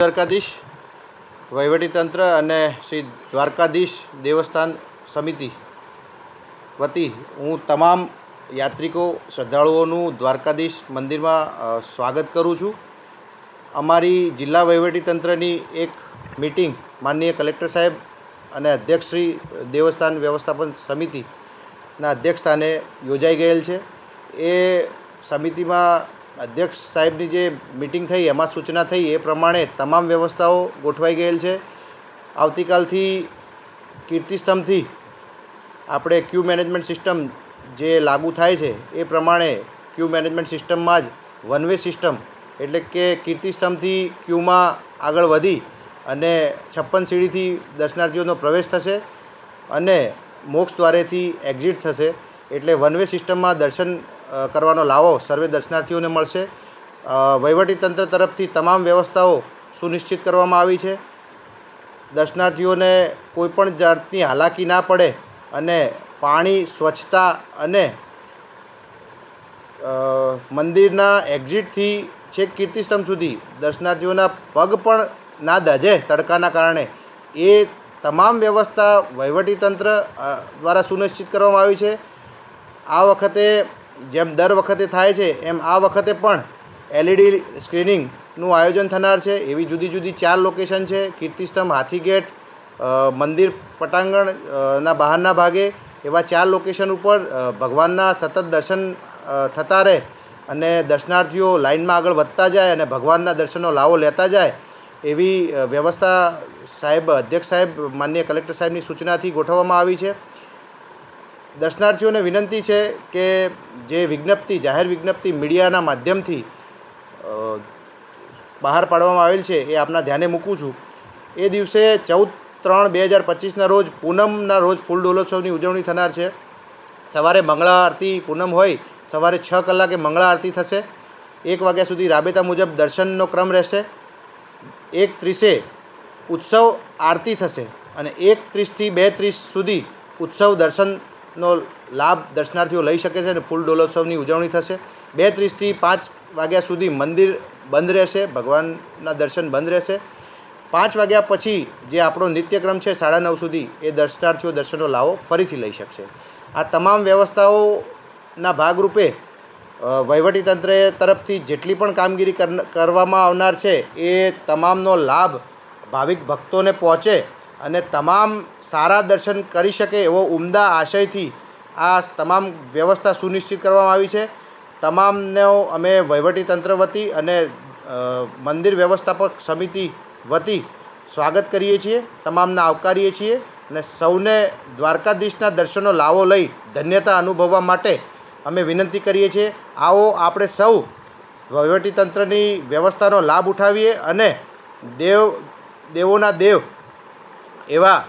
દ્વારકાધીશ, વહીવટીતંત્ર અને શ્રી દ્વારકાધીશ દેવસ્થાન સમિતિ વતી હું તમામ યાત્રિકો, શ્રદ્ધાળુઓનું દ્વારકાધીશ મંદિરમાં સ્વાગત કરું છું. અમારી જિલ્લા વહીવટીતંત્રની એક મિટિંગ માનનીય કલેક્ટર સાહેબ અને અધ્યક્ષ શ્રી દેવસ્થાન વ્યવસ્થાપન સમિતિના અધ્યક્ષ સ્થાને યોજાઈ ગયેલ છે. એ સમિતિમાં અધ્યક્ષ સાહેબની જે મિટિંગ થઈ, એમાં સૂચના થઈ, એ પ્રમાણે તમામ વ્યવસ્થાઓ ગોઠવાઈ ગયેલ છે. આવતીકાલથી કીર્તિસ્તંભથી આપણે ક્યુ મેનેજમેન્ટ સિસ્ટમ જે લાગુ થાય છે, એ પ્રમાણે ક્યુ મેનેજમેન્ટ સિસ્ટમમાં જ વન વે સિસ્ટમ એટલે કે કીર્તિસ્તંભથી ક્યુમાં આગળ વધી અને છપ્પન સીડીથી દર્શનાર્થીઓનો પ્રવેશ થશે અને મોક્ષ દ્વારેથી એક્ઝિટ થશે. એટલે વન વે સિસ્ટમમાં દર્શન કરવાનો લાવો સર્વે દર્શનાર્થીઓને મળશે. વહીવટીતંત્ર તરફથી તમામ વ્યવસ્થાઓ સુનિશ્ચિત કરવામાં આવી છે. દર્શનાર્થીઓને કોઈપણ જાતની હાલાકી ના પડે અને પાણી સ્વચ્છતા અને મંદિરના એક્ઝિટથી છેક કીર્તિસ્તંભ સુધી દર્શનાર્થીઓના પગ પણ ના દજે તડકાના કારણે એ તમામ વ્યવસ્થા અ, દ્વારા સુનિશ્ચિત કરવામાં આવી છે. આ વખતે જેમ દર વખતે થાય છે, એમ આ વખતે પણ એલઈડી સ્ક્રીનિંગનું આયોજન થનાર છે. એવી જુદી જુદી ચાર લોકેશન છે. કીર્તિસ્તંભ હાથીગેટ મંદિર પટાંગણ ના બહારના ભાગે. એવા ચાર લોકેશન ઉપર ભગવાનના સતત દર્શન થતા રહે અને દર્શનાર્થીઓ લાઇનમાં આગળ વધતા જાય અને ભગવાનના દર્શનનો લાવો લેતા જાય એવી વ્યવસ્થા સાહેબ, અધ્યક્ષ સાહેબ, માન્ય કલેક્ટર સાહેબની સૂચનાથી ગોઠવવામાં આવી છે. દર્શનાર્થીઓને વિનંતી છે કે જે વિજ્ઞપ્તિ, જાહેર વિજ્ઞપ્તિ મીડિયાના માધ્યમથી બહાર પાડવામાં આવેલ છે, એ આપના ધ્યાને મૂકું છું. એ દિવસે ચૌદ ત્રણ બે હજાર પચીસના રોજ પૂનમના રોજ ફૂલ ડોલોત્સવની ઉજવણી થનાર છે. સવારે મંગળા આરતી પૂનમ હોય, સવારે છ કલાકે મંગળા આરતી થશે. એક વાગ્યા સુધી રાબેતા મુજબ દર્શનનો ક્રમ રહેશે. એક ત્રીસે ઉત્સવ આરતી થશે અને એક ત્રીસથી બે ત્રીસ સુધી ઉત્સવ દર્શનનો લાભ દર્શનાર્થીઓ લઈ શકે છે અને ફૂલ ડોલોત્સવની ઉજવણી થશે. બે ત્રીસથી પાંચ વાગ્યા સુધી મંદિર બંધ રહેશે ભગવાનના દર્શન બંધ રહેશે. પાંચ વાગ્યા પછી જે આપણો નિત્યક્રમ છે સાડા નવ સુધી એ દર્શનાર્થીઓ દર્શનનો લાવો ફરીથી લઈ શકશે. આ તમામ વ્યવસ્થાઓના ભાગરૂપે અ, વહીવટીતંત્ર તરફથી જેટલી પણ કામગીરી કરવામાં આવનાર છે એ તમામનો લાભ ભાવિક ભક્તોને પહોંચે અને તમામ સારા દર્શન કરી શકે એવો ઉમદા આશયથી આ તમામ વ્યવસ્થા સુનિશ્ચિત કરવામાં આવી છે. તમામનો અમે વહીવટીતંત્ર વતી અને મંદિર વ્યવસ્થાપક સમિતિ વતી સ્વાગત કરીએ છીએ, તમામને આવકારીએ છીએ અને સૌને દ્વારકાધીશના દર્શનનો લાવો લઈ ધન્યતા અનુભવવા માટે અમે વિનંતી કરીએ છીએ. આવો આપણે સૌ વહીવટીતંત્રની વ્યવસ્થાનો લાભ ઉઠાવીએ અને દેવ, દેવોના દેવ એવા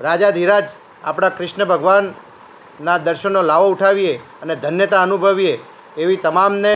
રાજા ધીરાજ આપણા કૃષ્ણ ભગવાનના દર્શનનો લાવો ઉઠાવીએ અને ધન્યતા અનુભવીએ એવી તમામને